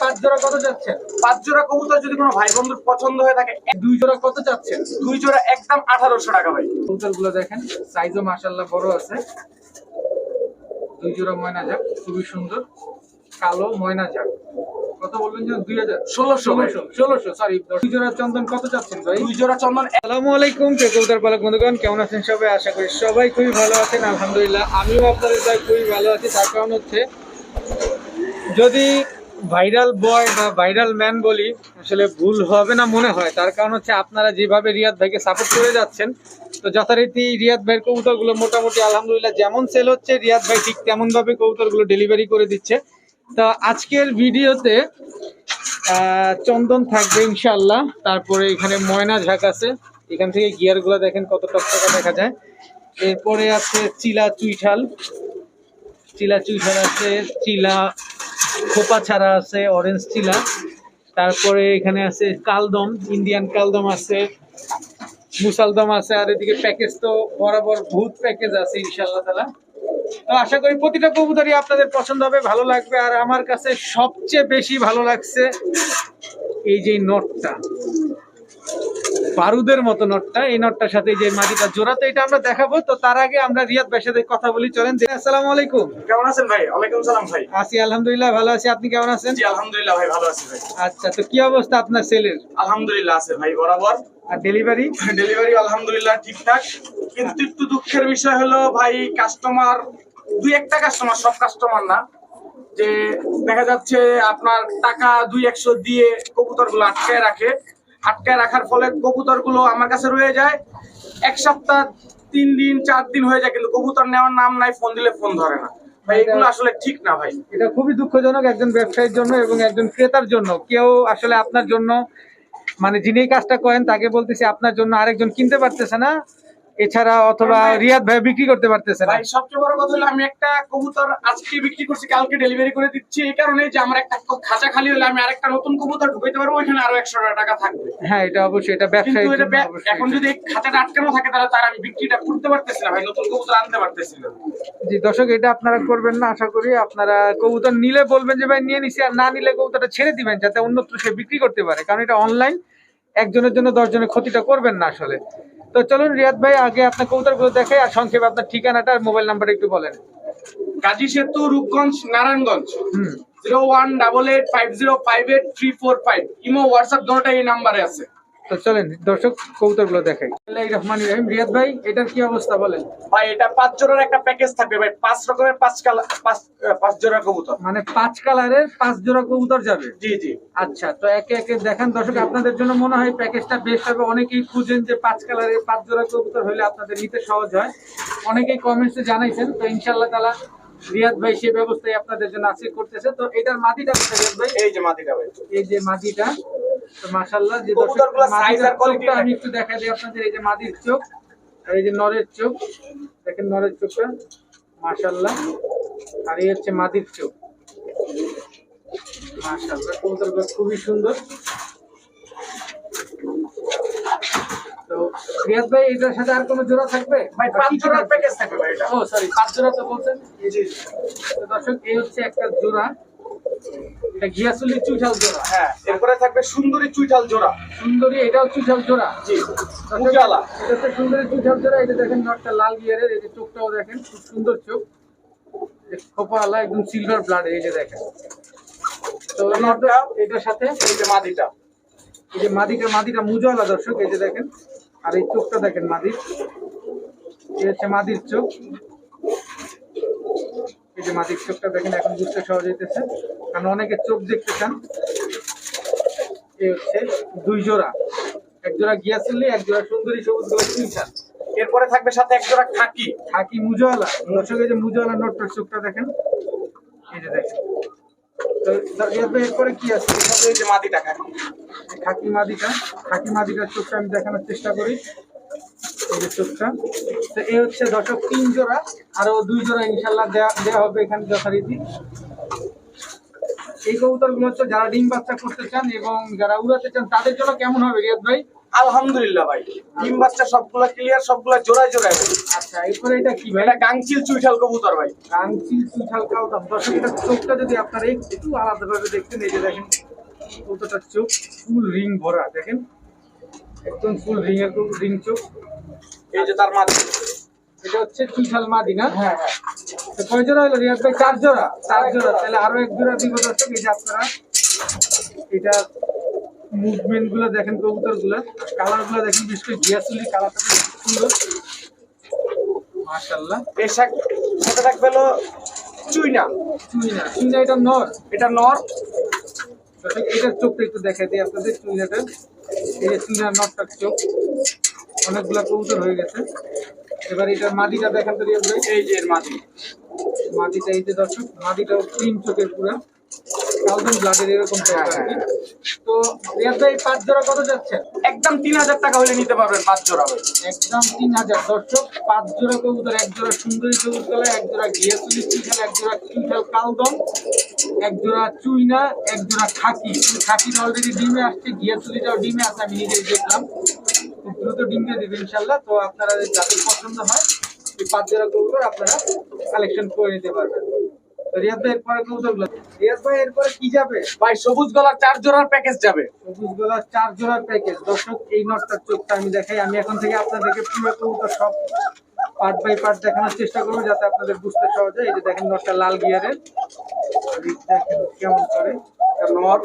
পাঁচ জোড়া কত পাঁচ জোড়া কবুতর যদি কোনো ভাই বন্ধুর পছন্দ হয়ে থাকে দুই জোড়া কত দুই জোড়া একদম আঠারোশো টাকা ভাই। কবুতরগুলো দেখেন সাইজও মাসাল্লাহ বড় আছে। দুই জোড়া ময়না যাক খুবই সুন্দর। কালো ময়না যাক কত বলবেন যে দুই হাজার। ষোলোশো। ষোলোশো সরি দুই জোড়া চন্দন কত যাচ্ছেন ভাই? দুই জোড়া চন্দন আসসালামু আলাইকুম পালক বন্ধুগণ কেমন আছেন সবাই? আশা করি সবাই খুবই ভালো আছেন আলহামদুলিল্লাহ। আমিও আপনাদের তাই খুবই ভালো আছি তার কারণ হচ্ছে যদি ভাইরাল বয় বা ভাইরাল ম্যান বলি, আসলে ভুল হবে না মনে হয়। তার কারণ হচ্ছে আপনারা যেভাবে রিয়াদ ভাইকে সাপোর্ট করে যাচ্ছেন, তো যথারীতি রিয়াদ ভাইয়ের কবুতরগুলো মোটামুটি আলহামদুলিল্লাহ যেমন সেল হচ্ছে, রিয়াদ ভাই ঠিক তেমনভাবে কবুতরগুলো ডেলিভারি করে দিচ্ছে। তো আজকের ভিডিওতে চন্দন থাকবে ইনশাল্লাহ তারপরে এখানে ময়না ঝাঁক আছে। এখান থেকে গিয়ারগুলো দেখেন কত টকটকা দেখা যায়। এরপরে আছে চিলা চুইঠাল। চিলা চুইঠাল আছে, চিলা খোপা ছাড়া আছে অরেঞ্জ চিলা তারপরে এখানে আছে কালদম ইন্ডিয়ান কালদম আছে, মুসালদম আছে, আর এদিকে প্যাকেজ তো বরাবর ভূত প্যাকেজ আছে ইনশাল্লাহ তালা তো আশা করি প্রতিটা কবুতরই আপনাদের পছন্দ হবে, ভালো লাগবে, আর আমার কাছে সবচেয়ে বেশি ভালো লাগছে এই যে নটটা। বারুদের মতো নটটা এই নটটার সাথে যে মাটিটা জোড়া তো এটা আমরা দেখাবো। তো তার আগে আমরা রিয়াদ ভাইয়ের সাথে কথা বলি চলেন। আসসালামু আলাইকুম। কেমন আছেন ভাই? ওয়ালাইকুম সালাম ভাই। আছি আলহামদুলিল্লাহ ভালো আছি। আপনি কেমন আছেন? জি আলহামদুলিল্লাহ ভাই ভালো আছি ভাই। আচ্ছা তো কি অবস্থা আপনার সেলের আলহামদুলিল্লাহ আছে ভাই বরাবর। আর ডেলিভারি ডেলিভারি আলহামদুলিল্লাহ ঠিকঠাক। কিন্তু একটু দুঃখের বিষয় হলো ভাই কাস্টমার দুই একটা কাস্টমার সব কাস্টমার না। যে দেখা যাচ্ছে আপনার টাকা দুই একশো দিয়ে কবুতরগুলো আটকায় রাখে। আটকায় রাখার ফলে কবুতরগুলো আমার কাছে রয়ে যায়। এক সপ্তাহ তিন দিন চার দিন হয়ে যায় কিন্তু কবুতর নেওয়ার নাম নাই ফোন দিলে ফোন ধরে না। ভাই এগুলো আসলে ঠিক না ভাই। এটা খুবই দুঃখজনক একজন ব্যবসায়ীর জন্য এবং একজন ক্রেতার জন্য। কেউ আসলে আপনার জন্য মানে যিনি কাজটা করেন তাকে বলতেছি আপনার জন্য আরেকজন কিনতে পারতেছে না। এছাড়া অথবা রিয়াদ ভাই বিক্রি করতে পারতেছে না। সবচেয়ে বড় কথা হলো আমি একটা কবুতর আজকে বিক্রি করছি কালকে ডেলিভারি করে দিচ্ছি। এই কারণে যে আমার একটা খাঁচা খালি হলে আমি আরেকটা নতুন কবুতর ঢুকাইতে পারব ওইখানে আরও একশো টাকা থাকবে। হ্যাঁ এটা অবশ্যই এটা কিন্তু ব্যবসায়ীর এটা জন্য বে- অবশ্যই। এখন যদি খাঁচাটা আটকানো থাকে তাহলে তার আমি বিক্রিটা করতে পারতেছি না ভাই নতুন কবুতর আনতে পারতেছি না। জি দর্শক এটা আপনারা করবেন না আশা করি আপনারা কবুতর নিলে বলবেন যে ভাই নিয়ে নিছি। আর না নিলে কবুতরটা ছেড়ে দিবেন যাতে অন্যত্র সে বিক্রি করতে পারে। কারণ এটা অনলাইন একজনের জন্য দশজনের ক্ষতিটা করবেন না আসলে। তো চলুন রিয়াদ ভাই আগে আপনার কবুতরগুলো দেখে আর সংক্ষেপে আপনার ঠিকানাটা আর মোবাইল নাম্বারটা একটু বলেন। Gazi Setu Rupganj Narayanganj. Zero one double eight five zero five eight three four five. Imo WhatsApp দুটো এই নাম্বারে আছে। তো চলেন দর্শক কবুতরগুলো দেখাই। রহমান রহিম। রিয়াদ ভাই এটার কি অবস্থা বলেন? ভাই এটা পাঁচ জোড়ার একটা প্যাকেজ থাকবে ভাই। পাঁচ রকমের পাঁচ কালা পাঁচ পাঁচ জোড়া কবুতর। মানে পাঁচ কালারের পাঁচ জোড়া কবুতর যাবে? জি জি। আচ্ছা তো একে একে দেখান। দর্শক আপনাদের জন্য মনে হয় প্যাকেজটা বেশ হবে। অনেকেই খুঁজেন যে পাঁচ কালারের পাঁচ জোড়া কবুতর হলে আপনাদের নিতে সহজ হয়। অনেকেই কমেন্টসে জানাইছেন। তো ইনশাল্লাহ তালা রিয়াদ ভাই সে ব্যবস্থায় আপনাদের জন্য আছে করতেছে। তো এটার মাটিটা রিয়াদ ভাই? এই যে মাটিটা ভাই। এই যে মাটিটা। যে কবুতরগুলো আর quality আমি একটু দেখাই দিই আপনাদের এই যে মাদির চোখ আর এই যে নরের চোখ। দেখেন নরের চোখটা মাশাল্লাহ আর এই হচ্ছে মাদির চোখ। মাশাল্লাহ কবুতরগুলো খুবই সুন্দর। তো রিয়াদ ভাই এটার সাথে আর কোনো জোড়া থাকবে? ভাই পাঁচ জোড়ার প্যাকেজ থাকবে ভাই এটা। ও সরি পাঁচ জোড়া তো বলছেন? দর্শক এই হচ্ছে একটা জোড়া। এটা ঘিয়াসুলি চুইঠাল জোড়া। হ্যাঁ এরপরে থাকবে সুন্দরী চুইঠাল জোড়া। সুন্দরী এটাও চুইঠাল জোড়া। জি উজালা। এটা হচ্ছে সুন্দরী চুইঠাল জোড়া এটা দেখেন নটটা লাল গিয়ারের এই যে চোখটাও দেখেন খুব সুন্দর চোখ। একদম সিলভার ব্লাড এই যে দেখেন। তো নটটা এটার সাথে এই যে মাটিটা এই যে মাদিটা মাদিটা দর্শক এই যে দেখেন। আর এই চোখটা দেখেন মাদির। এই হচ্ছে মাদির চোখ। যে মাদির চোখটা দেখেন, এখন বুঝতে সহজ হইতেছে। কারণ অনেকে চোখ দেখতে চান। হচ্ছে দুই জোড়া। এক জোড়া গিয়াসিল্লি, এক জোড়া সুন্দরী সবুজ গোলাপ এরপরে থাকবে সাথে এক জোড়া খাকি। খাকি মুজওয়ালা এই যে মুজওয়ালা নোটটার চোখটা দেখেন। এই যে দেখেন। এরপরে কি আছে? মাটিটা খাকি খাকি মাদিটা খাকি মাদিটার চোখটা আমি দেখানোর চেষ্টা করি। এই যে চোখটা। তো এই হচ্ছে দর্শক তিন জোড়া আরও দুই জোড়া ইনশাল্লাহ দেয়া দেওয়া হবে এখানে যথারীতি। এই কবুতরগুলো হচ্ছে যারা ডিম বাচ্চা করতে চান এবং যারা উড়াতে চান তাদের জন্য কেমন হবে রিয়াদ ভাই? আলহামদুলিল্লাহ ভাই। ডিম বাচ্চা সবগুলা ক্লিয়ার সবগুলা জোড়ায় জোড়ায়। আচ্ছা এরপরে এটা কি ভাই? এটা গাংচিল চুইঠাল কবুতর ভাই। কাঞ্চিল চুঠাল কালদাম দর্শক এটার চোখটা যদি আপনারা একটু আলাদাভাবে দেখতেন এই যে দেখেন কতটা চোখ ফুল রিং ভরা দেখেন? একদম ফুল রিং এর রিং চোখ। এই যে তার মাঝে এটা হচ্ছে চুঠাল মাদি না? হ্যাঁ হ্যাঁ। কয় জোড়া হলো রিয়াদ ভাই? চার জোড়া। চার জোড়া। তাহলে আরও এক জোড়া দিব দর্শক এই যে আপনারা। এটা মুভমেন্টগুলো দেখেন কবুতরগুলা কালারগুলো দেখেন বিশেষ করে গিয়াসুলি কালারটা সুন্দর। মাশাল্লাহ এর সাথে সাথে থাকবে হলো চুইনা। চুইনা। চুইনা এটা নর। এটা নর। এটার চোখটা একটু দেখাই দিই আপনাদের চুইনাটার এই যে চুইনার নটটার চোখ। অনেকগুলা কবুতর হয়ে গেছে। এবার এটার মাদিটা দেখান তো রিয়াদ ভাই। এই যে এর মাঝে মাটিটা এই যে দর্শক মাটিটাও ক্রিম চোখের পুরো। কালদম ব্লাডের এরকম চোখ আর তো রিয়াদ ভাই পাঁচ জোড়া কত যাচ্ছে একদম তিন হাজার টাকা হলে নিতে পারবেন পাঁচ জোড়া একদম তিন হাজার। দর্শক পাঁচ জোড়া কবুতর এক জোড়া সুন্দরী সবুজ কালার এক জোড়া গিয়াসুলি চিঠাল এক জোড়া চিঠাল কালদম এক জোড়া চুইনা এক জোড়া খাকি। খাকির অলরেডি ডিমে আসছে গিয়াসুলিটাও ডিমে আছে আমি নিজেই দেখলাম। খুব দ্রুত ডিম দিয়ে দেবে ইনশাল্লাহ। তো আপনারা যাদের পছন্দ হয় এই পাঁচ জোড়া কবুতর আপনারা কালেকশন করে নিতে পারবেন। তো রিয়াদ ভাই এরপরে কবুতরগুলো। রিয়াদ ভাই এরপরে কি যাবে? ভাই সবুজ গলার চার জোড়ার প্যাকেজ যাবে। সবুজ গলার চার জোড়ার প্যাকেজ দর্শক এই নটটার চোখটা আমি দেখাই। আমি এখন থেকে আপনাদেরকে পুরো কবুতর সব পার্ট বাই পার্ট দেখানোর চেষ্টা করব যাতে আপনাদের বুঝতে সহজ হয়। এই যে দেখেন নটটা লাল গিয়ারের। দেখেন কেমন করে। নর।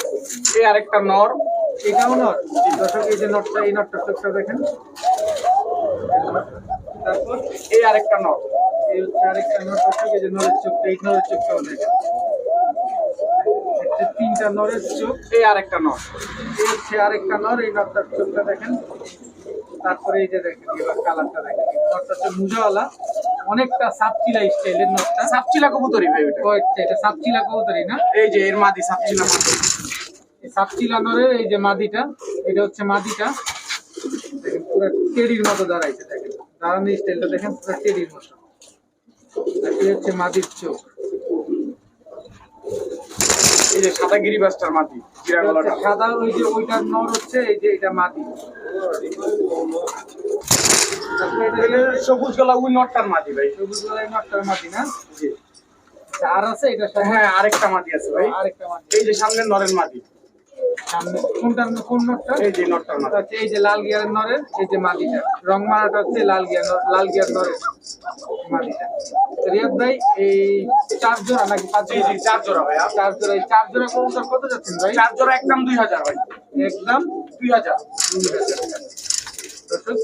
এই আরেকটা নর। এটাও নট দর্শক এই যে নটটা এই নটটার চোখটা দেখেন। তারপর এই আরেকটা নর এই হচ্ছে আরেকটা নট দর্শক এই যে নরের চোখটা এই নরের চোখটাও দেখেন তিনটা নরের চোখ এই আরেকটা নর এই হচ্ছে আরেকটা নর এই নটটার চোখটা দেখেন। তারপরে এই যে দেখেন এবার কালারটা দেখেন। নটটা হচ্ছে মুজাওয়ালা। অনেকটা সাপচিলা স্টাইলের নটটা সাপচিলা কবুতরি ভাই ওটা। এটা সাপচিলা কবুতরই না? এই যে এর মাদি সাপচিলা মাদি এই যে মাদিটা এটা হচ্ছে মাদিটা। দেখেন পুরো টেডির মতো দাঁড়াইছে দেখেন। দাঁড়ানো স্টাইলটা দেখেন পুরো টেডির মতো। আর এই হচ্ছে মাদির চোখ। এই যে সাদা গিরিবাসটার সাদা ওই যে ওইটার নর হচ্ছে এই যে এটা সবুজ গলা ওই নটটার মাদি ভাই। সবুজ গলায় নটটার মাদি না? জি। আচ্ছা, আর আছে এটা হ্যাঁ আরেকটা মাটি আছে ভাই। আরেকটা মাটি এই যে সামনের নরের মাদি। কোনটার কোন নটটা? এই যে আচ্ছা এই যে লাল গিয়ারের নরের এই যে মাদিটা রং মারাটা হচ্ছে লাল গিয়ার লাল গিয়ার নরের মাদিটা তো রিয়াদ ভাই এই চার জোড়া নাকি পাঁচ জি জোড়া জি চার জোড়া ভাই চার জোড়া এই চার জোড়া কবুতর কত যাচ্ছেন ভাই? চার জোড়া একদম দুই হাজার ভাই। একদম দুই হাজার। দুই হাজার টাকা। দর্শক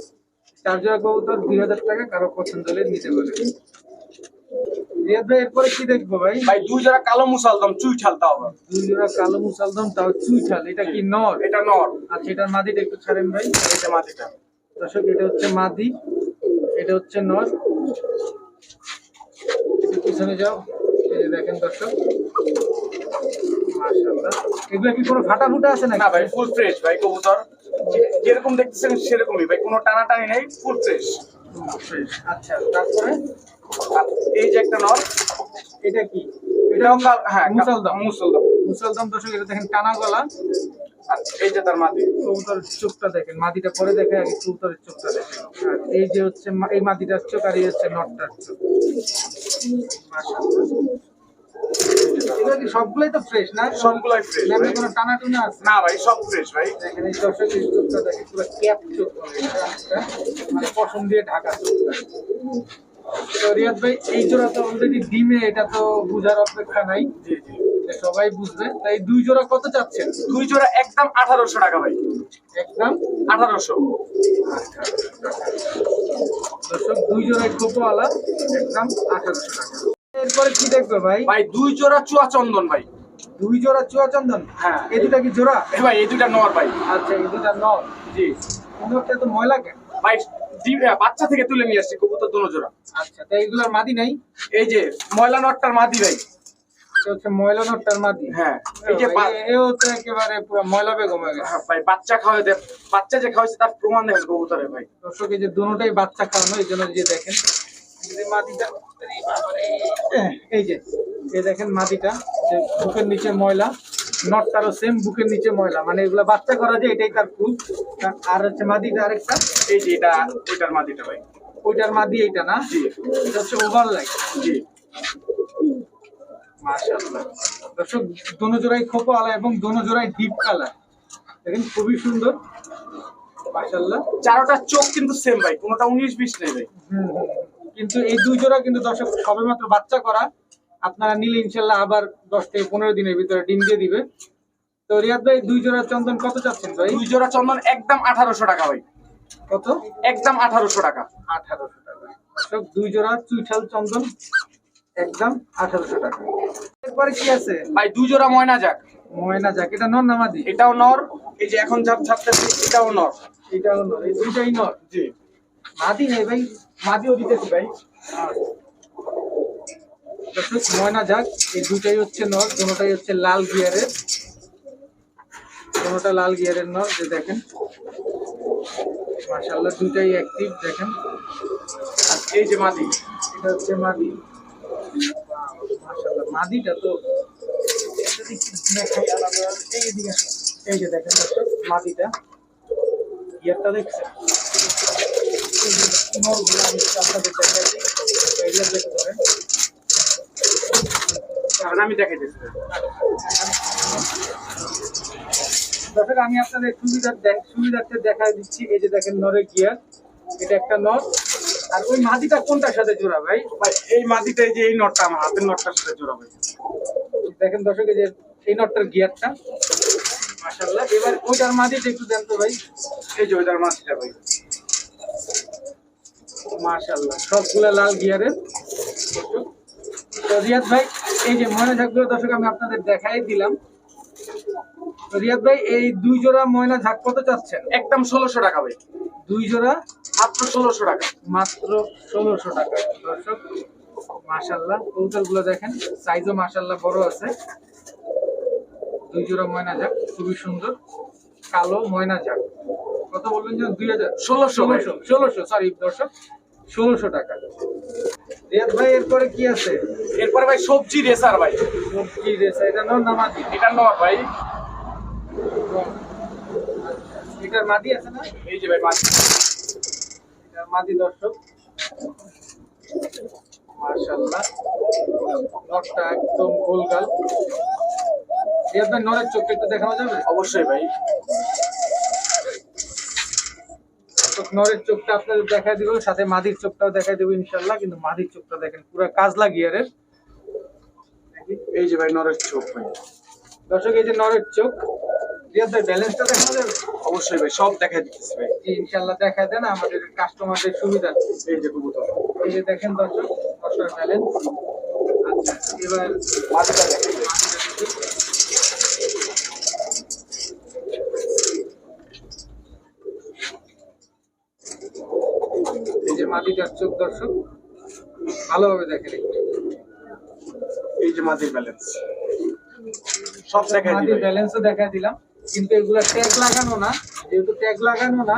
চার জোড়া কবুতর দুই হাজার টাকা কারও পছন্দ হলে নিতে পারে এরপরে কি দেখব ভাই? ভাই দুই জোড়া কালো মুসালদম চুই ঠালতাও আবার। দুই জোড়া কালো মুসালদম তাও এটা কি নর? এটা নর। আচ্ছা এটার মাদিটা একটু ছাড়েন ভাই। এটা মাদিটা। দর্শক এটা হচ্ছে মাদি এটা হচ্ছে নর। একটু পিছনে যাও এই দেখেন দর্শক। মাশাআল্লাহ। এগুলো কি কোনো ফাটা ফুটা আছে না ভাই ফুল ফ্রেশ ভাই কবুতর। যেরকম দেখতেছেন সেরকমই ভাই কোনো টানা টানি নেই ফুল ফ্রেশ আচ্ছা তারপরে? এই যে একটা নর এটা কি? এটাও হ্যাঁ মুসলদম। মুসলদম। মুসলদম দর্শক এটা দেখেন টানা গলা। আচ্ছা এই যে তার মাদি। কবুতরের চোখটা দেখেন মাদিটা পরে দেখে আগে কবুতরের চোখটা দেখেন। আর এই যে হচ্ছে এই মাদিটার চোখ আর এই হচ্ছে নটটার চোখ। সবগুলোই তো ফ্রেশ না? সবগুলাই ফ্রেশ ল্যাবে কোনো টানা টুনা আছে? না ভাই সব ফ্রেশ ভাই। দেখেন এই দর্শক এই চোখটা দেখে পুরো ক্যাপ চোখ মানে পশম দিয়ে ঢাকা চোখটা। তো রিয়াদ ভাই এই জোড়া তো অলরেডি ডিমে এটা তো বুঝার অপেক্ষা নাই। জি জি। এটা সবাই বুঝবে। তাই দুই জোড়া কত চাচ্ছেন দুই জোড়া একদম আঠারোশো টাকা ভাই। একদম? আঠারোশো। দর্শক দুই জোড়ায় খোপওয়ালা একদম আঠারোশো টাকা। এরপরে কি দেখবে ভাই? ভাই দুই জোড়া চুয়া চন্দন ভাই। দুই জোড়া চুয়া চন্দন? হ্যাঁ। এই দুটা কি জোড়া? ভাই এই দুটা নর ভাই। আচ্ছা এই দুটা নর। জি। নরটা তো ময়লা কেন? ভাই বাচ্চা থেকে তুলে নিয়ে আসছি কবুতর দুনো জোড়া। আচ্ছা তাই এগুলোর মাদি নাই? এই যে ময়লা নটটার মাদি ভাই। এটা ময়লা নটটার মাদি? হ্যাঁ এই যে এও তো একেবারে পুরো ময়লা বেগম হয়ে গেছে। হ্যাঁ, ভাই বাচ্চা খাওয়াই দে বাচ্চা যে খাওয়াইছে তার প্রমাণ দেখেন কবুতরে ভাই। দর্শক এই যে দুটোটাই বাচ্চা খাওয়ানো এই জন্য যে দেখেন। এই যে মাদিটা এই যে এই দেখেন মাদিটা যে বুকের নিচে ময়লা। নটটারও সেম বুকের নিচে ময়লা। মানে এগুলা বাচ্চা করা যায় এটাই তার প্রুফ আর হচ্ছে মাদিটা আরেকটা। এই যে এটা ওইটার মাদিটা ভাই। ওইটার মাদি এইটা না? জি। এটা হচ্ছে ওভার ওভারলাইট জি। মাশাআল্লাহ। দর্শক দোনো জোড়াই খোপা আলা এবং দোনো জোড়াই ডিপ কালার দেখেন খুবই সুন্দর। মাশাআল্লাহ। চারোটা চোখ কিন্তু সেম ভাই কোনোটা উনিশ বিশ নেই ভাই। কিন্তু এই দুই জোড়া কিন্তু দর্শক সবেমাত্র বাচ্চা করা। আপনারা নিলে ইনশাল্লাহ আবার দশ থেকে পনেরো দিনের ভিতরে ডিম দিয়ে দিবে। তো রিয়াদ ভাই দুই জোড়া চন্দন কত চাচ্ছেন ভাই? দুই জোড়া চন্দন একদম আঠারোশো টাকা ভাই। কত? একদম আঠারোশো টাকা। আঠারোশো টাকা। দুই জোড়া চুইঠাল চন্দন একদম আঠারোশো টাকা। এরপরে কি আছে? ভাই দুই জোড়া ময়না যাক ময়না যাক এটা নর নামাদি এটাও নর এই যে এখন ঝাপ ঝাপতেছে এটাও নর। এটাও নর এই দুইটাই নর? জি। মাদি নেই ভাই মাদিও দিতেছি ভাই। ময়না যাক, এই দুটাই হচ্ছে নর দুটাই হচ্ছে লাল গিয়ারের। কোনোটা লাল গিয়ারের নর, যে দেখেন। মাশাআল্লাহ, দুটাই অ্যাক্টিভ দেখেন। আর এই যে মাদি, এটা হচ্ছে মাদি। মাশাআল্লাহ, মাদিটা তো এই যে দেখেন দর্শক, মাদিটা। গিয়ারটা দেখছেন? নরগুলো আমি দেখাইতেছি দর্শক আমি আপনাদের সুবিধার দেখ- সুবিধার্থে দেখা দিচ্ছি এই যে দেখেন নরের গিয়ার এটা একটা নর। আর ওই মাদিটা কোনটার সাথে জোড়া ভাই? ভাই এই মাদিটা যে এই নটটা আমার হাতের নটটার সাথে জোড়া ভাই। দেখেন দর্শক যে এই নটটার গিয়ারটা। মাশাল্লাহ এবার ওইটার মাদিটা একটু দেন তো ভাই। এই যে ওইটার মাদিটা ভাই। মাশাল্লাহ সবগুলা লাল গিয়ারের। রিয়াদ ভাই এই যে ময়না ঝাঁকগুলো দর্শক আমি আপনাদের দেখাই দিলাম। রিয়াদ ভাই এই দুই জোড়া ময়না ঝাঁক কত চাচ্ছেন? একদম ষোলোশো টাকা ভাই। দুই জোড়া? মাত্র ষোলোশো টাকা। মাত্র ষোলোশো টাকা। দর্শক মাশাল্লাহ কৌতলগুলো দেখেন সাইজও মাশাল্লাহ বড় আছে। দুই জোড়া ময়না যাক খুবই সুন্দর। কালো ময়না যাক কত বললেন যেন? দুই হাজার? ষোলোশো ষোলোশো সরি দর্শক ষোলোশো টাকা। রিয়াদ ভাই এরপরে কি আছে? এরপরে ভাই সবজি রেসার ভাই। সবজি রেসা এটা নর নামাজি এটা নর ভাই। এটার মাদি আছে না? এই যে ভাই মাদি এটার মাদি দর্শক। মার্শাল্লাহ নরটা একদম গোলগাল। রিয়াদ ভাই নরের চোখটা একটু দেখানো যাবে? অবশ্যই ভাই। তো নরের চোখটা আপনাদের দেখা দিব সাথে মাদির চোখটাও দেখা দেবো ইনশাল্লাহ কিন্তু মাদির চোখটা দেখেন পুরো কাজলা গিয়ারের। এই যে ভাই নরের চোখ ভাই। দর্শক এই যে নরের চোখ রিয়াদ ভাই ব্যালেন্সটা দেখানো। যাবে অবশ্যই ভাই সব দেখা দিতেছি ভাই। জি ইনশাল্লাহ দেখা দেন আমাদের কাস্টমারদের সুবিধা। এই যে কবুতর। এই যে দেখেন দর্শক দর্শক ব্যালেন্স আচ্ছা এবার মাদিটা দেখেন এই যে চোখ দর্শক ভালোভাবে দেখেন এই যে মাদির ব্যালেন্স সব দেখা মাটির ব্যালেন্সও দেখা দিলাম। কিন্তু এগুলা ট্যাগ লাগানো না যেহেতু ট্যাগ লাগানো না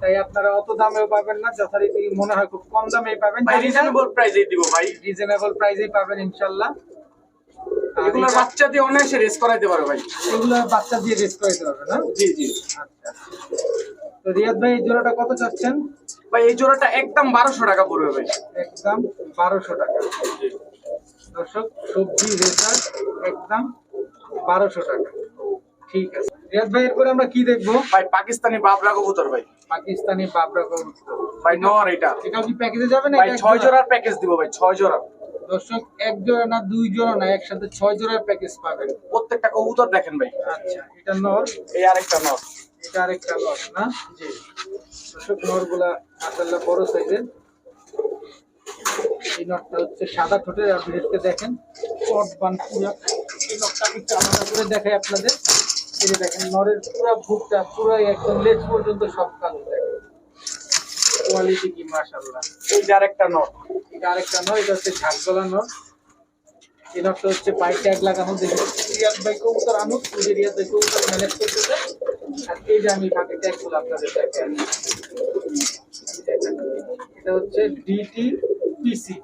তাই আপনারা অত দামেও পাবেন না যথারীতি মনে হয় খুব কম দামেই পাবেন। রিজনেবল প্রাইসে দিব ভাই। রিজনেবল প্রাইসেই পাবেন ইনশাল্লাহ। আর বাচ্চা দিয়ে অনায়াসে রেস করাইতে পারো ভাই। এগুলো বাচ্চা দিয়ে রেস্ট করে দিতে হবে না? জি জি। আচ্ছা। তো রিয়াদ ভাই এই জোড়াটা কত চাচ্ছেন? ভাই এই জোড়াটা একদম বারোশো টাকা পড়বে ভাই। একদম বারোশো টাকা। দর্শক সবজি রেসার একদম বারোশো টাকা। ঠিক আছে। রিয়াদ ভাই এরপরে আমরা কি দেখব? ভাই পাকিস্তানি বাবরা কবুতর ভাই। পাকিস্তানি বাবরা কবুতর। ভাই নর এটা। এটাও কি প্যাকেজে যাবে না ভাই ছয় জোড়া? জোড়ার প্যাকেজ দিব ভাই ছয় জোড়া। দর্শক এক জোড়া না দুই জোড়া না একসাথে ছয় জোড়ার প্যাকেজ পাবেন। প্রত্যেকটা কবুতর দেখেন ভাই। আচ্ছা এটা নর। এই আরেকটা নর। এটা আরেকটা নর না? জি। দর্শক নরগুলা মাসাল্লাহ বড় সাইজের। এই নটটা হচ্ছে সাদা ঠোঁটের, আর দেখেন চট বান পুরা। এই নটটা একটু আলাদা করে দেখাই আপনাদের। এই দেখেন নরের পুরা ভুটটা, পুরাই একদম লেজ পর্যন্ত সব কালো। কোয়ালিটি কি মাশাল্লাহ এই আরেকটা নর এটা আরেকটা নয় এটা হচ্ছে ঝাঁকগলা নর এই নটটা হচ্ছে পাই ট্যাগ লাগানো দেখে রিয়াদ ভাই কবুতর আনুক যে রিয়াদ ভাই কবুতর ম্যানেজ করতেছে। আর এই যে আমি ফাঁকে ট্যাগগুলো আপনাদের দেখে এটা হচ্ছে ডিটি পিসি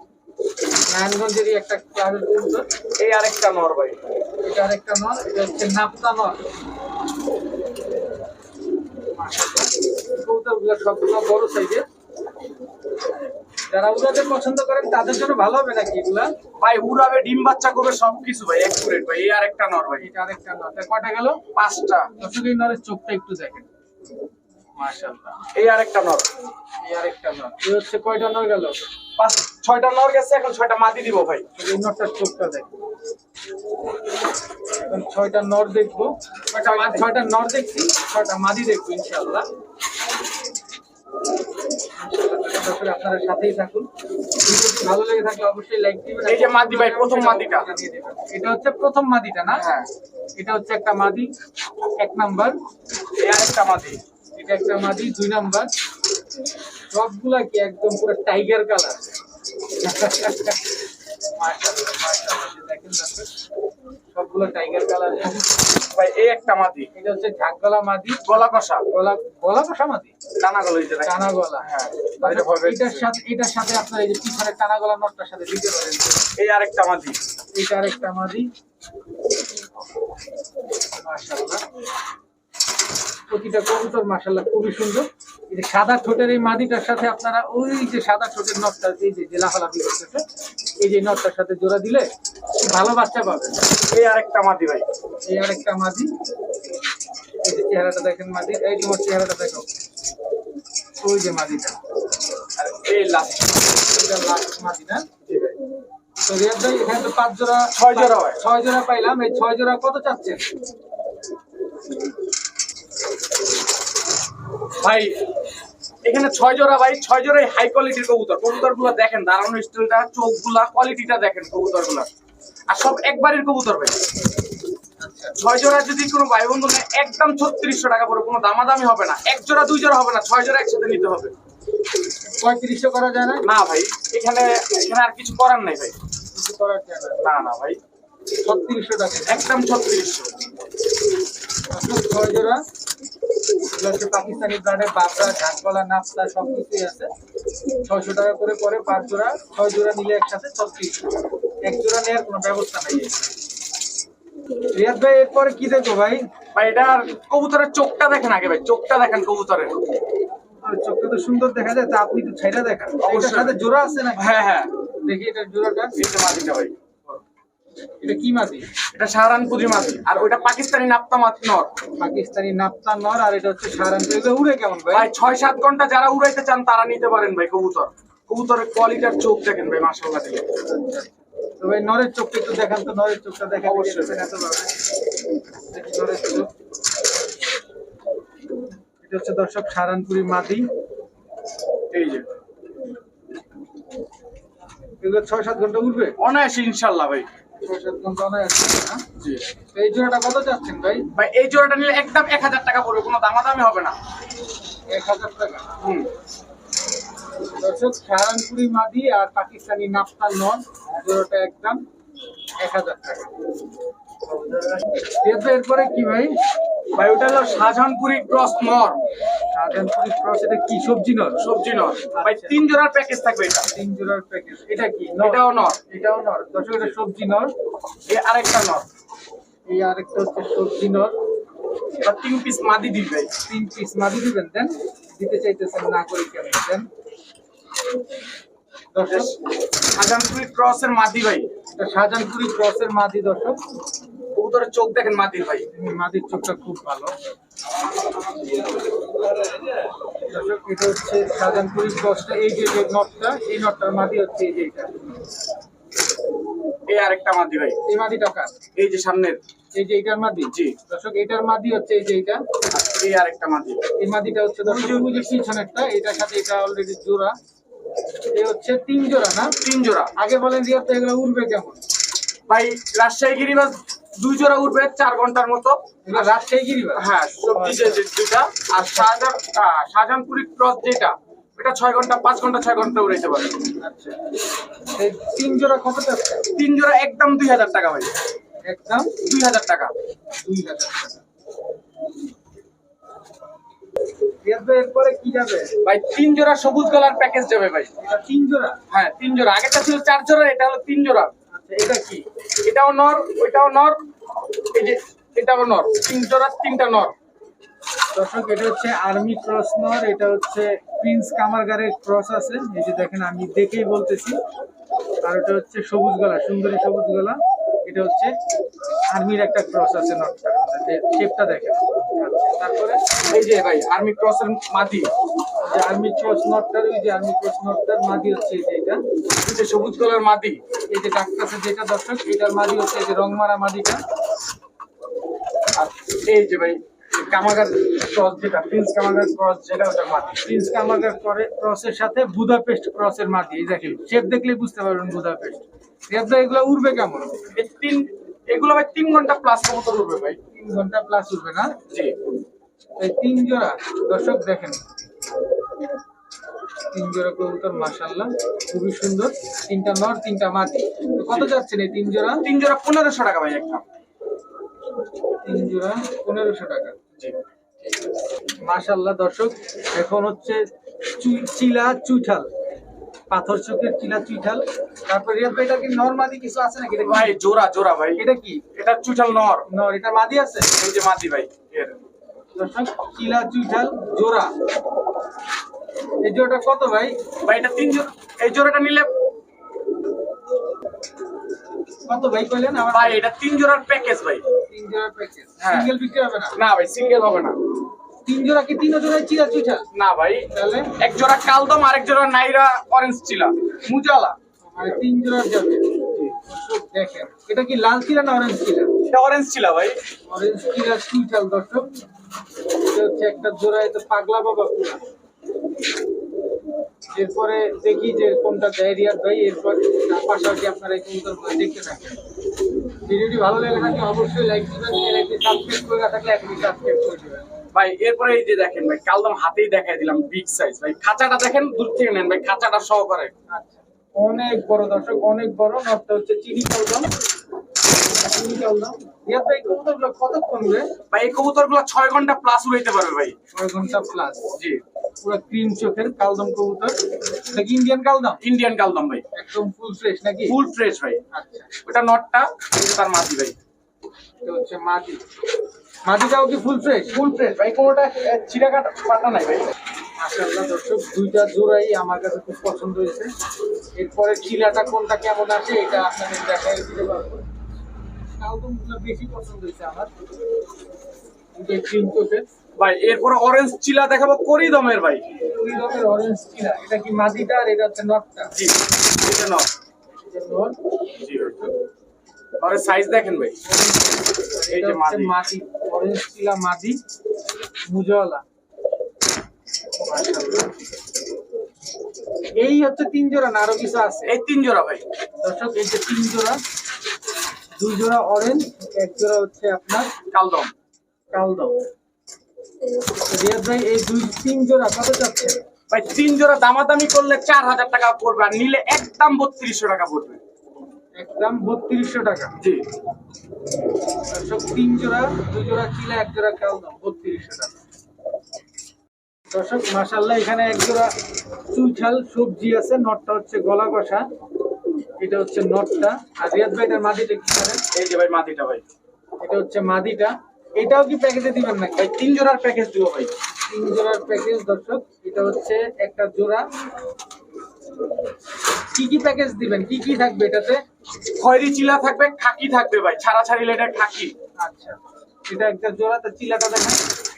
নারায়ণগঞ্জেরই একটা ক্লাবের কবুতর। এই আরেকটা নর ভাই। এটা আরেকটা নর এটা হচ্ছে নাপ্তা নর। কবুতরগুলো সবগুলো বড় সাইজের যারা উড়াতে পছন্দ করেন তাদের জন্য ভালো হবে নাকি এগুলা? ভাই উড়াবে ডিম বাচ্চা করবে সবকিছু ভাই একুরেট ভাই এই আরেকটা নর ভাই এটা আরেকটা নর। কয়টা গেল? পাঁচটা। দর্শক এই নরের চোখটা একটু দেখেন। মাশাআল্লাহ। এই আরেকটা নর। এই আরেকটা নর। এই হচ্ছে কয়টা নর গেল? পাঁচ ছয়টা নর গেছে এখন ছয়টা মাটি দিব ভাই। এই নরটার চোখটা দেখো এখন ছয়টা নর দেখব। ছয়টা ছয়টা নর দেখছি ছয়টা মাদি দেখব ইনশাআল্লাহ। আপনারা সাথেই থাকুন। ভালো লেগে থাকলে অবশ্যই লাইক দিবেন এই যে মাদি ভাই, প্রথম মাদিটা। জানিয়ে দিবেন। এটা হচ্ছে প্রথম মাদিটা না? হ্যাঁ। এটা হচ্ছে একটা মাদি এক নাম্বার। এই আরেকটা মাটি এটা একটা মাদি দুই নাম্বার। সবগুলা কি একদম পুরো টাইগার কালার দেখেন সবগুলো টাইগার কালার ভাই এই একটা মাটি এটা হচ্ছে ঝাঁকগলা মাদি। গলা কষা? গলা গলা কষা মাদি। টানা গলা দেখেন। টানা গলা হ্যাঁ। এটার সাথে এটার সাথে আপনার এই যে পিছনের টানা গলা নটটার সাথে দিতে পারেন। এই আরেকটা মাটি এটা আরেকটা মাদি। মাশাআল্লাহ। প্রতিটা কবুতর মাশাআল্লাহ খুবই সুন্দর। যে সাদা ঠোঁটের এই মাদিটার সাথে আপনারা ওই যে সাদা ঠোঁটের নটটা এই যে যে লাফালাফি করতেছে এই যে নটটার সাথে জোড়া দিলে ভালো বাচ্চা পাবেন। এই আরেকটা মাদি ভাই। এই আরেকটা মাদি। এই যে চেহারাটা দেখেন মাদি এই তোমার চেহারাটা দেখো। ওই যে মাদিটা। আর এই লাস্ট এটা লাস্ট মাদি না তো রিয়াদ ভাই এখানে তো পাঁচ জোড়া ছয় জোড়া হয়। ছয় জোড়া পাইলাম এই ছয় জোড়া কত চাচ্ছেন? ভাই এখানে ছয় জোড়া ভাই ছয় জোড়াই হাই কোয়ালিটির কবুতর কবুতর। গুলো দেখেন দাঁড়ানো স্টিলটা চোখগুলা কোয়ালিটিটা দেখেন কবুতরগুলা আর সব একবারের কবুতর ভাই। ছয় জোড়া যদি কোনো ভাই বন্ধু নেয় একদম ছত্রিশশো টাকা পড়ে কোনো দামাদামি হবে না। এক জোড়া দুই জোড়া হবে না ছয় জোড়া একসাথে নিতে হবে। পঁয়ত্রিশশো করা যায় না? না ভাই এখানে এখানে আর কিছু করার নাই ভাই। কিছু করার না। না ভাই। ছত্রিশশো টাকা। একদম ছত্রিশশো। ছয় জোড়া? পাকিস্তানি ব্র্যান্ডের বাবরা ঝাঁকগলা নাপতা সব কিছুই আছে। ছয়শো টাকা করে পরে পাঁচ জোড়া ছয় জোড়া নিলে একসাথে ছত্রিশশো এক জোড়া নেওয়ার কোনো ব্যবস্থা নেই। রিয়াদ ভাই এরপরে কি দেখব ভাই? ভাই এটার কবুতরের চোখটা দেখেন আগে ভাই চোখটা দেখেন কবুতরের। চোখটা তো সুন্দর দেখা যায় তা আপনি তো ছাইটা দেখেন। অবশ্যই। জোড়া আছে না হ্যাঁ হ্যাঁ। দেখি এটা জোড়াটা। ভাই। এটা কি মাদি এটা সাহারানপুরি মাদি আর ওইটা পাকিস্তানি নাপ্তা নর। পাকিস্তানি নাপ্তা নর আর এটা হচ্ছে সাহারানপুর। উড়ে কেমন ভাই? ভাই ছয় সাত ঘণ্টা যারা উড়াইতে চান তারা নিতে পারেন ভাই কবুতর। কবুতরের কোয়ালিটির চোখ দেখেন ভাই দিলে। তো ভাই নরের চোখটা একটু দেখান তো নরের চোখটা দেখেন অবশ্যই। এত ভাবে নরের চোখ। এটা হচ্ছে দর্শক সাহারানপুরি মাদি। এই যে। এগুলো ছয় সাত ঘণ্টা উঠবে অনায়াসে ইনশাল্লাহ ভাই। এই জোড়াটা কত চাচ্ছেন ভাই? ভাই এই জোড়াটা নিলে একদম এক হাজার টাকা পড়বে কোনো দামাদামি হবে না। এক হাজার টাকা? হুম। দর্শক সাহারানপুরি মাদি আর পাকিস্তানি নাপ্তা নন জোড়াটা একদম এক হাজার টাকা। এরপরে কি ভাই? ভাই ওটা হলো শাহজাহানপুরি ক্রস নর শাহজাহানপুরি ক্রস এটা কি? সবজি নর সবজি নর ভাই তিন জোড়ার প্যাকেজ থাকবে এটা। তিন জোড়ার প্যাকেজ এটা কি? এটাও নর এটাও নর দর্শক এটা সবজি নর এই আরেকটা নর এই আরেকটা হচ্ছে সবজি নর তিন পিস মাদি দিবে। তিন পিস মাদি দিবেন দেন। দিতে চাইতেছেন না করে কেন দেন। দর্শক শাহজাহানপুরি ক্রসের মাদি ভাই। এটা শাহজাহানপুরি ক্রসের মাদি দর্শক। কবুতরের চোখ দেখেন মাদির ভাই। মাদির চোখটা খুব ভালো। দর্শক এটা হচ্ছে শাহজাহানপুরি ক্রসটা এই যে যে নটটা এই নটটার মাদি হচ্ছে এই যে এটা। এই আরেকটা মাদি ভাই। এই মাদি টাকা এই যে সামনের। এই যে এটার মাদি? জি। দর্শক এটার মাদি হচ্ছে এই যে এটা এই আরেকটা মাদি। এই মাদিটা হচ্ছে দর্শক যে পিছনেরটা এটার সাথে এটা অলরেডি জোড়া। এই হচ্ছে তিন জোড়া না? তিন জোড়া। আগে বলেন রিয়াদ তো এগুলো উঠবে কেমন? ভাই রাজশাহী গিরিবাস দুই জোড়া উঠবে চার ঘণ্টার মতো। হ্যাঁ সবজি যে আর শাহজাহান শাহজাহানপুরি ক্রস যেটা এটা ছয় ঘণ্টা পাঁচ ঘণ্টা ছয় ঘণ্টা উড়াইতে পারে আচ্ছা। তিন জোড়া কত যাচ্ছে তিন জোড়া একদম দুই হাজার টাকা ভাই। একদম? দুই হাজার টাকা। দুই হাজার টাকা। এরপরে কি যাবে? ভাই তিন জোড়া সবুজ কালার প্যাকেজ যাবে ভাই। তিন জোড়া? হ্যাঁ তিন জোড়া। আগেরটা ছিল চার জোড়া এটা হলো তিন জোড়া। এটা কি? এটাও নর ওইটাও নর এই যে এটা আবার নর তিন জোড়া তিনটা নর। দর্শক এটা হচ্ছে আর্মি ক্রস নর এটা হচ্ছে প্রিন্স কামারগারের ক্রস আছে। এই যে দেখেন আমি দেখেই বলতেছি। আর এটা হচ্ছে সবুজ গলা সুন্দরী সবুজ গলা। এটা হচ্ছে আর্মির একটা ক্রস আছে নটটা শেপটা দেখেন। আচ্ছা, তারপরে এই যে ভাই আর্মি ক্রসের মাদি যে আর্মি হচ্ছে যে দর্শক, এটার হচ্ছে যেটা এই দেখেন শেপ বুঝতে পারবেন বুদাপেস্ট রেবদা এগুলো উড়বে কেমন? এই তিন, এগুলো ভাই তিন ঘণ্টা প্লাস কবুতর উঠবে ভাই। তিন ঘণ্টা প্লাস উঠবে না? জি। এই তিন জোড়া, দর্শক দেখেন। তিন জোড়া কবুতর মাশাল্লাহ খুবই সুন্দর। তিনটা নর তিনটা তো কত যাচ্ছেন এই তিন জোড়া? তিন জোড়া পনেরোশো টাকা ভাই একদম তিন জোড়া পনেরোশো টাকা। জি। মাশাল্লাহ দর্শক এখন হচ্ছে চিলা চুইঠাল। পাথর চোখের চিলা চুইঠাল। তারপর রিয়াদ ভাই এটা কি নর মাদি কিছু আছে নাকি? ভাই জোড়া জোড়া ভাই। এটা কি? এটা চুইঠাল নর। নর এটা মাদি আছে? এই যে মাদি ভাই দর্শক চিলা চুইঠাল জোড়া। এই জোড়াটা কত ভাই? ভাই এটা তিন জোড়া এই জোড়াটা নিলে কত ভাই কইলেন? আমার ভাই এটা তিন জোড়ার প্যাকেজ ভাই। তিন জোড়া প্যাকেজ। সিঙ্গেল বিক্রি হবে না? না ভাই সিঙ্গেল হবে না। তিন জোড়া কি তিন জোড়ায় চিরা চুইঠাল না ভাই তাহলে? এক জোড়া কালদম আরেক জোড়া নাইরা অরেঞ্জ চিলা। মুজালা। মানে তিন জোড়া যাবে দেখেন এটা কি লাল চিরা না অরেঞ্জ চিরা এটা অরেঞ্জ চিলা ভাই। অরেঞ্জ চিরা চুইঠাল দর্শক। হচ্ছে একটা জোড়া এটা পাগলা বাবা পুরা। এরপরে দেখি যে কোনটা দেয় রিয়াদ ভাই এরপর পাশাপাশি আপনারা এই কবুতরগুলো দেখতে থাকেন। ভিডিওটি ভালো লেগে থাকলে অবশ্যই লাইক দিবেন চ্যানেলটি সাবস্ক্রাইব করে না থাকলে এখনই সাবস্ক্রাইব করে দিবেন। ভাই এরপরে এই যে দেখেন ভাই কালদম হাতেই দেখাই দিলাম বিগ সাইজ ভাই খাঁচাটা দেখেন দূর থেকে নেন ভাই খাঁচাটা সহকারে। আচ্ছা। অনেক বড় দর্শক অনেক বড় নটটা হচ্ছে চিনি কালদম ভাই এই কবুতরগুলো ছয় ঘণ্টা প্লাস উড়াইতে পারবে ভাই। ছয় ঘণ্টা প্লাস জি। পুরো ক্রিম চোখের কালদম কবুতর। নাকি ইন্ডিয়ান কালদম? ইন্ডিয়ান কালদম ভাই। একদম ফুল ফ্রেশ নাকি? ফুল ফ্রেশ ভাই। আচ্ছা। ওটা নটটা তার মাটি ভাই। এটা হচ্ছে মাটি মাটিটাও কি ফুল ফ্রেশ ফুল ফ্রেশ ভাই কোনোটা চিরা কাটা পাটা নাই ভাই। মাশাআল্লাহ দর্শক দুইটা জোড়াই আমার কাছে খুব পছন্দ হয়েছে। এরপরে চিলাটা কোনটা কেমন আছে এটা আপনাদের দেখাই দিতে পারব। বেশি পছন্দ হয়েছে আমার। দুটোই ক্রিম চোখের ভাই এরপরে অরেঞ্জ চিলা দেখাবো ভাই। অরেঞ্জ চিলা। এটা কি আর এটা হচ্ছে নটটা। জি এটা নট। এটা নট জি ভাই সাইজ দেখেন ভাই। এই যে মাদি। অরেঞ্জ চিলা মুজওয়ালা। এই হচ্ছে তিন জোড়া না? আরও কিছু আছে? এই তিন জোড়া ভাই। দর্শক এই যে তিন জোড়া। দুই জোড়া অরেঞ্জ এক জোড়া হচ্ছে আপনার কালদম। কালদম। রিয়াদ ভাই এই দুই তিন জোড়া কত চাচ্ছে ভাই তিন জোড়া দামাদামি করলে চার হাজার টাকা পড়বে আর নিলে একদম বত্রিশশো টাকা পড়বে। একদম বত্রিশশো টাকা। জি। দর্শক তিন জোড়া দুই জোড়া চিলা এক জোড়া কালদম বত্রিশশো টাকা। দর্শক মাসাল্লাহ এখানে এক জোড়া চুইঠাল সবজি আছে নটটা হচ্ছে গলা কষা। এটা হচ্ছে নটটা। আর রিয়াদ ভাই এটার মাদিটা কি করেন? এই যে ভাই মাটিটা ভাই। এটা হচ্ছে মাদিটা। এটাও কি প্যাকেজে দিবেন নাকি? ভাই তিন জোড়ার প্যাকেজ দিব ভাই। তিন জোড়ার প্যাকেজ দর্শক এটা হচ্ছে একটা জোড়া। কি কি প্যাকেজ দিবেন? কি কি থাকবে এটাতে? খয়রি চিলা থাকবে খাকি থাকবে ভাই ছাড়া ছাড়ি লেটার খাকি। আচ্ছা। এটা একটা জোড়া তো চিলাটা দেখেন।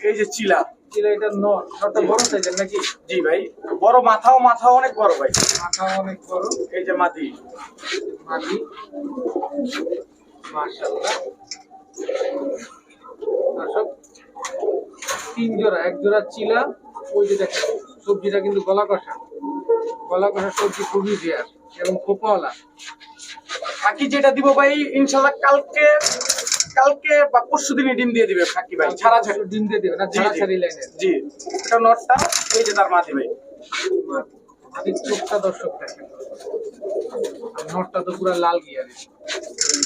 এই যে চিলা চিলা এটা নট নটটা বড় সাইজের নাকি? জি ভাই বড় মাথাও মাথাও অনেক বড় ভাই। মাথা অনেক বড়। এই যে মাটি মাটি মাশাআল্লাহ। দর্শক তিন জোড়া এক জোড়া চিলা ওই যে দেখেন সবজিটা কিন্তু গলা কষা। গলা কষা সবজি খুবই রেয়ার এবং খোপাওয়ালা। বাকি যেটা দিব ভাই ইনশাল্লাহ কালকে কালকে বা পরশু দিনে ডিম দিয়ে দিবে খাকি ভাই ছাড়া ছাড়ি ডিম দিয়ে দিবে না ছাড়া। ছাড়ি লাইনের জি এটা নটটা এই যে তার মাটি ভাই আমি চোখটা দর্শক দেখেন। নটটা তো পুরো লাল গিয়ারে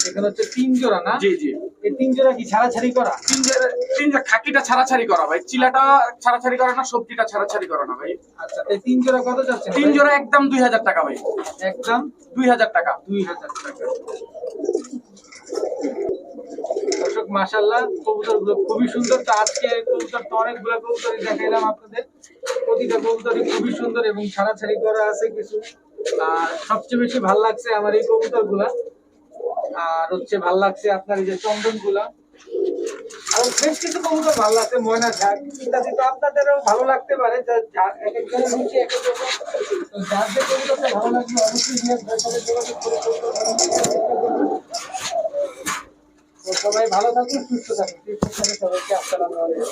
এখানে হচ্ছে তিন জোড়া না? জি জি। এই তিন জোড়া কি ছাড়াছাড়ি করা? তিন জোড়া তিন জোড়া খাকিটা ছাড়াছাড়ি করা ভাই। চিলাটা ছাড়াছাড়ি করে না সবজিটা ছাড়াছাড়ি করে না ভাই। আচ্ছা এই তিন জোড়া কত যাচ্ছে তিন জোড়া একদম দুই হাজার টাকা ভাই। একদম? দুই হাজার টাকা। দুই হাজার টাকা। দর্শক মাসাল্লাহ কবুতরগুলো খুবই সুন্দর। তো আজকে কবুতর তো অনেকগুলো কবুতরই দেখাইলাম আপনাদের। প্রতিটা কবুতরই খুবই সুন্দর এবং ছাড়াছাড়ি করা আছে কিছু। আর সবচেয়ে বেশি ভালো লাগছে আমার এই কবুতর আর হচ্ছে ভালো লাগছে আপনার এই যে চন্দনগুলা আর বেশ কিছু কবুতর ভালো লাগছে, ময়না ঝাড় ইত্যাদি। তো আপনাদেরও ভালো লাগতে পারে এক একজনের রুচি। যার যে কবুতরটা ভালো লাগবে অবশ্যই কবুতর ভালো থাকুন সুস্থ সবাই থাকুন। সুস্থ থাকুন সবাইকে আসসালামু আলাইকুম।